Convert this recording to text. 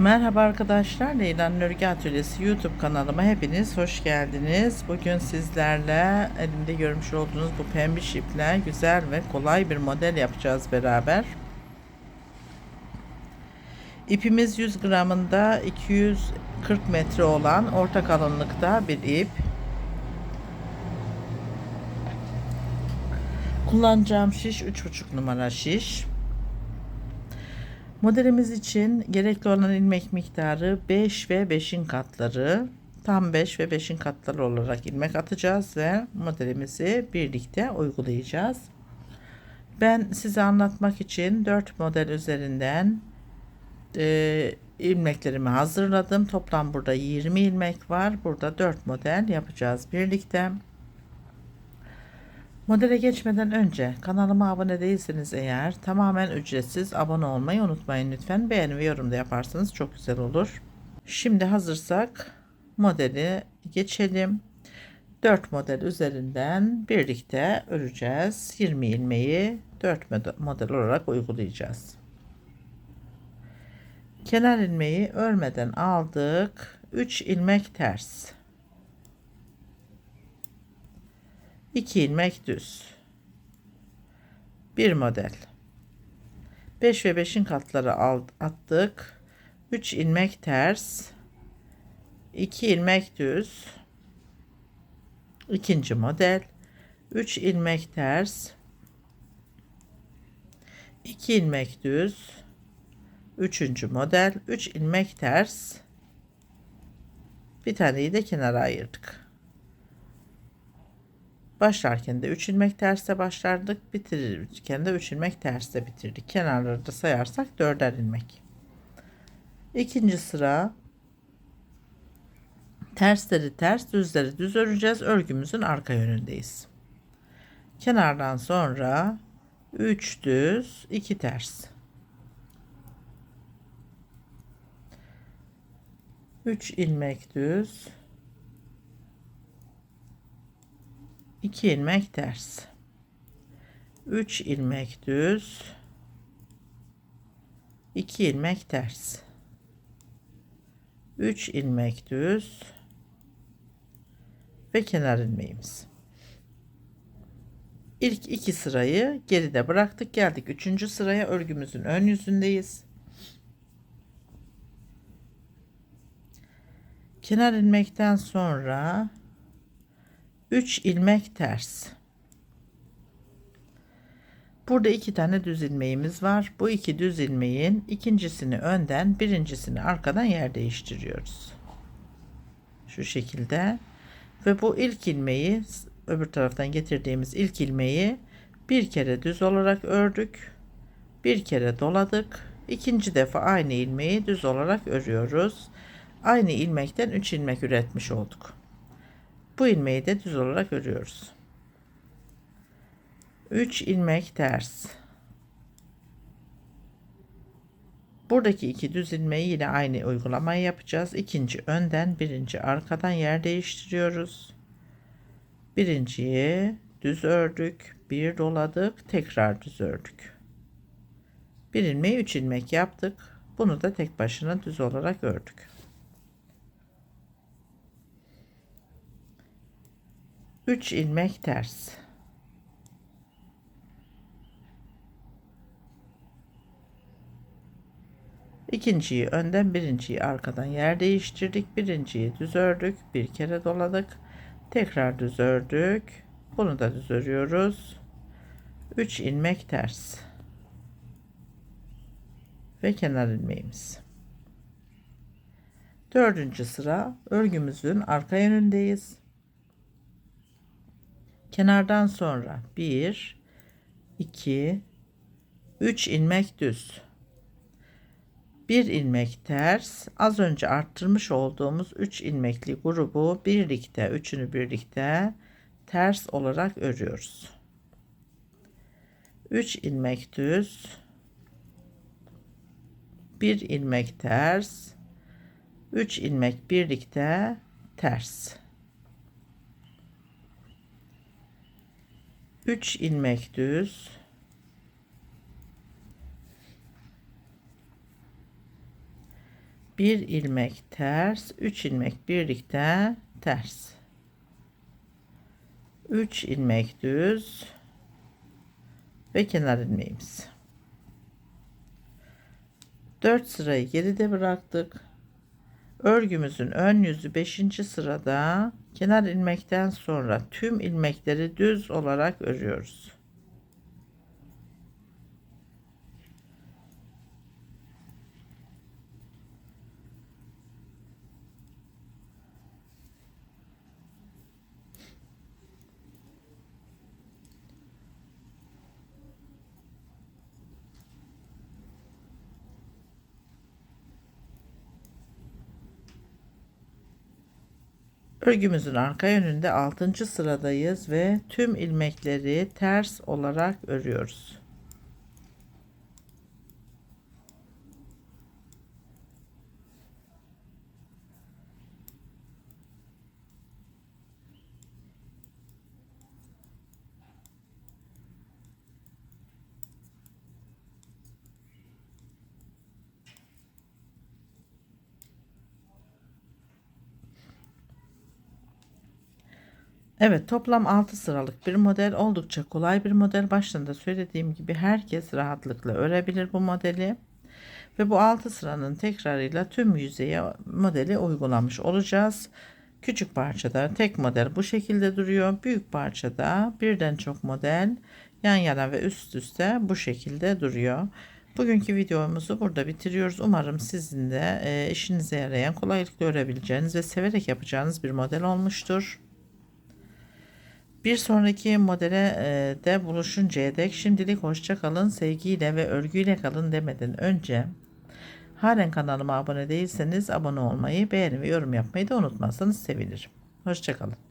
Merhaba arkadaşlar, Leyla'nın Örgü Atölyesi YouTube kanalıma hepiniz hoş geldiniz. Bugün sizlerle elimde görmüş olduğunuz bu pembiş iple güzel ve kolay bir model yapacağız beraber. İpimiz 100 gramında 240 metre olan orta kalınlıkta bir ip. Kullanacağım şiş 3,5 numara şiş. Modelimiz için gerekli olan ilmek miktarı 5 ve 5'in katları. Tam 5 ve 5'in katları olarak ilmek atacağız ve modelimizi birlikte uygulayacağız. Ben size anlatmak için 4 model üzerinden e, ilmeklerimi hazırladım. Toplam burada 20 ilmek var. Burada 4 model yapacağız birlikte. Modele geçmeden önce kanalıma abone değilseniz eğer tamamen ücretsiz abone olmayı unutmayın lütfen. Beğeni ve yorum da yaparsanız çok güzel olur. Şimdi hazırsak modeli geçelim. 4 model üzerinden birlikte öreceğiz. 20 ilmeği 4 model olarak uygulayacağız. Kenar ilmeği örmeden aldık. 3 ilmek ters. 2 ilmek düz. Bir model. 5 ve 5'in katları attık. 3 ilmek ters. 2 ilmek düz. İkinci model. 3 ilmek ters. 2 ilmek düz. Üçüncü model. 3 ilmek ters. Bir taneyi de kenara ayırdık. Başlarken de 3 ilmek terste başlardık. Bitirirken de 3 ilmek terste bitirdik. Kenarları da sayarsak 4'er ilmek. İkinci sıra tersleri ters, düzleri düz öreceğiz. Örgümüzün arka yönündeyiz. Kenardan sonra 3 düz, 2 ters. 3 ilmek düz, 2 ilmek ters 3 ilmek düz. 2 ilmek ters 3 ilmek düz. Ve kenar ilmeğimiz. İlk iki sırayı geride bıraktık geldik üçüncü sıraya. Örgümüzün ön yüzündeyiz. Kenar ilmekten sonra 3 ilmek ters. Burada iki tane düz ilmeğimiz var. Bu iki düz ilmeğin ikincisini önden, birincisini arkadan yer değiştiriyoruz. Şu şekilde. Ve bu ilk ilmeği öbür taraftan getirdiğimiz ilk ilmeği bir kere düz olarak ördük. Bir kere doladık. İkinci defa aynı ilmeği düz olarak örüyoruz. Aynı ilmekten 3 ilmek üretmiş olduk. Bu ilmeği de düz olarak örüyoruz. 3 ilmek ters. Buradaki iki düz ilmeği yine aynı uygulamayı yapacağız. İkinci önden, birinci arkadan yer değiştiriyoruz. Birinciyi düz ördük, bir doladık, tekrar düz ördük. Bir ilmeği üç ilmek yaptık. Bunu da tek başına düz olarak ördük. 3 ilmek ters. İkinciyi önden birinciyi arkadan yer değiştirdik. Birinciyi düz ördük. Bir kere doladık. Tekrar düz ördük. Bunu da düz örüyoruz. 3 ilmek ters. Ve kenar ilmeğimiz. Dördüncü sıra örgümüzün arka yönündeyiz kenardan sonra 1 2 3 ilmek düz. Bir ilmek ters. Az önce arttırmış olduğumuz 3 ilmekli grubu birlikte üçünü birlikte ters olarak örüyoruz. 3 ilmek düz. Bir ilmek ters. 3 ilmek birlikte ters 3 ilmek düz. Bir ilmek ters 3 ilmek birlikte ters. 3 ilmek düz ve kenar ilmeğimiz. 4 sırayı geride bıraktık örgümüzün ön yüzü 5. sırada kenar ilmekten sonra tüm ilmekleri düz olarak örüyoruz Örgümüzün arka yönünde 6. sıradayız ve tüm ilmekleri ters olarak örüyoruz. Evet toplam 6 sıralık bir model oldukça kolay bir model. Başında söylediğim gibi herkes rahatlıkla örebilir bu modeli. Ve bu 6 sıranın tekrarıyla tüm yüzeye modeli uygulamış olacağız. Küçük parçada tek model bu şekilde duruyor. Büyük parçada birden çok model yan yana ve üst üste bu şekilde duruyor. Bugünkü videomuzu burada bitiriyoruz. Umarım sizin de e, işinize yarayan, kolaylıkla örebileceğiniz ve severek yapacağınız bir model olmuştur. Bir sonraki modele e, de buluşuncaya dek şimdilik hoşça kalın, sevgiyle ve örgüyle kalın demeden önce halen kanalıma abone değilseniz abone olmayı, beğeni ve yorum yapmayı da unutmazsanız sevinirim. Hoşça kalın.